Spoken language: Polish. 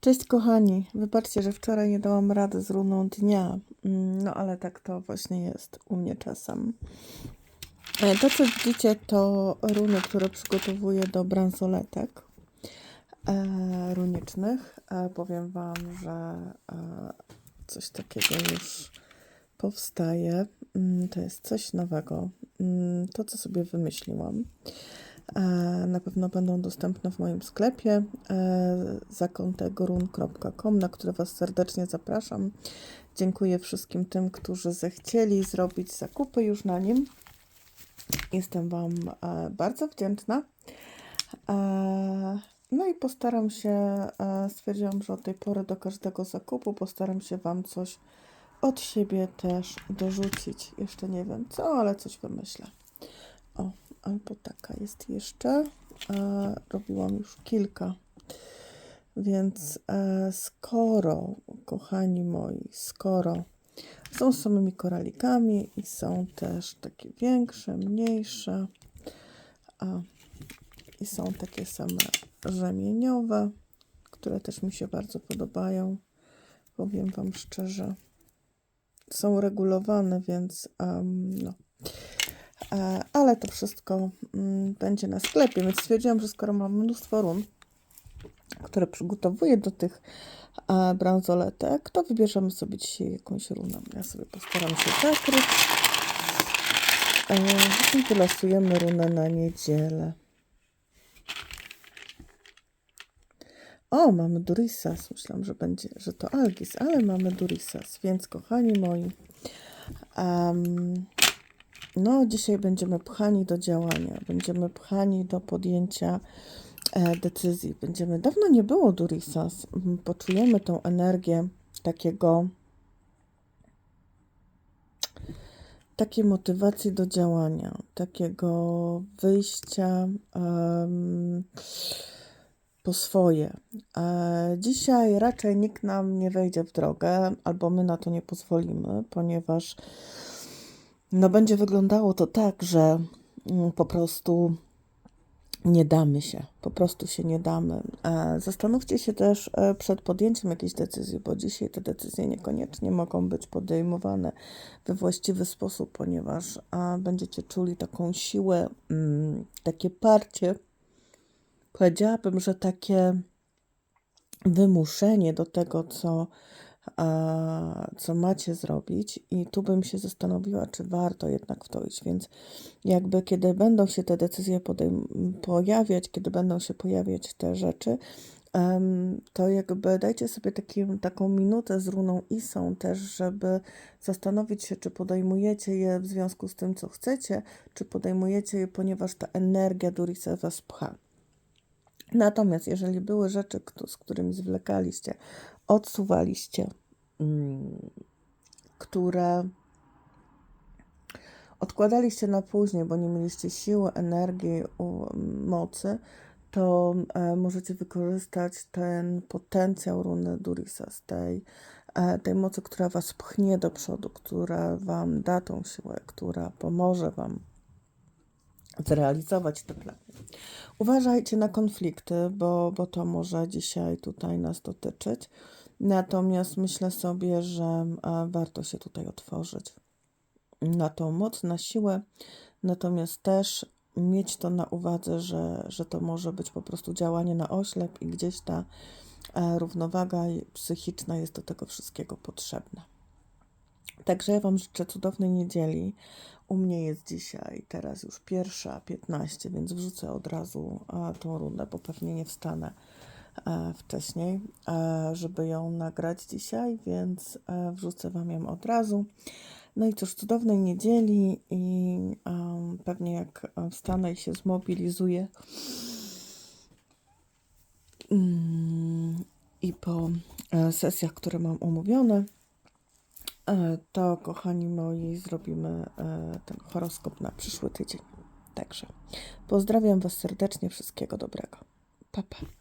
Cześć kochani, wybaczcie, że wczoraj nie dałam rady z runą dnia, Mm, no ale tak to właśnie jest u mnie czasem. E, To co widzicie to runy, które przygotowuję do bransoletek e, runicznych. E, powiem Wam, że coś takiego już powstaje. Mm, To jest coś nowego. Mm, To co sobie wymyśliłam. E, Na pewno będą dostępne w moim sklepie e, zakontegorun.com, na który Was serdecznie zapraszam. Dziękuję wszystkim tym, którzy zechcieli zrobić zakupy już na nim. Jestem Wam e, bardzo wdzięczna. No i postaram się, stwierdziłam, że od tej pory do każdego zakupu postaram się Wam coś od siebie też dorzucić. Jeszcze nie wiem co, ale coś wymyślę. O, albo taka jest jeszcze. E, robiłam już kilka. Więc e, skoro, kochani moi, skoro są samymi koralikami i są też takie większe, mniejsze a, i są takie same rzemieniowe, które też mi się bardzo podobają. Powiem Wam szczerze, są regulowane, więc em, no. E, ale to wszystko mm, będzie na sklepie, więc stwierdziłam, że skoro mam mnóstwo run, które przygotowuję do tych e, bransoletek, to wybierzemy sobie dzisiaj jakąś runę. Ja sobie postaram się zakryć e, i wylosujemy runę na niedzielę. O, mamy Durisas. Myślałam, że będzie, że to Algis, ale mamy Durisas. Więc kochani moi, em, no dzisiaj będziemy pchani do działania, będziemy pchani do podjęcia e, decyzji. Będziemy, dawno nie było Durisas. Mm, Poczujemy tą energię takiego takiej motywacji do działania, takiego wyjścia em, po swoje. E, dzisiaj raczej nikt nam nie wejdzie w drogę, albo my na to nie pozwolimy, ponieważ no będzie wyglądało to tak, że mm, po prostu nie damy się, po prostu się nie damy. E, Zastanówcie się też e, przed podjęciem jakiejś decyzji, bo dzisiaj te decyzje niekoniecznie mogą być podejmowane we właściwy sposób, ponieważ będziecie czuli taką siłę, mm, takie parcie. Powiedziałabym, że takie wymuszenie do tego, co, co macie zrobić, i tu bym się zastanowiła, czy warto jednak w to iść. Więc jakby kiedy będą się te decyzje pojawiać, kiedy będą się pojawiać te rzeczy, to jakby dajcie sobie taki, taką minutę z runą Isą też, żeby zastanowić się, czy podejmujecie je w związku z tym, co chcecie, czy podejmujecie je, ponieważ ta energia Durisa was pcha. Natomiast jeżeli były rzeczy, z którymi zwlekaliście, odsuwaliście, mm, które odkładaliście na później, bo nie mieliście siły, energii, mocy, to e, możecie wykorzystać ten potencjał runy Durisa z tej, e, tej mocy, która was pchnie do przodu, która wam da tą siłę, która pomoże wam zrealizować te plany. Uważajcie na konflikty, bo, bo to może dzisiaj tutaj nas dotyczyć. Natomiast myślę sobie, że e, warto się tutaj otworzyć na tą moc, na siłę, natomiast też mieć to na uwadze, że, że to może być po prostu działanie na oślep i gdzieś ta e, równowaga psychiczna jest do tego wszystkiego potrzebna. Także ja Wam życzę cudownej niedzieli. U mnie jest dzisiaj teraz już pierwsza 15, więc wrzucę od razu e, tą rundę, bo pewnie nie wstanę e, wcześniej, e, żeby ją nagrać dzisiaj, więc wrzucę Wam ją od razu. No i cóż, cudownej niedzieli i pewnie jak wstanę i się zmobilizuję mm, i po sesjach, które mam umówione, E, to kochani moi, zrobimy e, ten horoskop na przyszły tydzień. Także pozdrawiam Was serdecznie, wszystkiego dobrego. Pa, pa.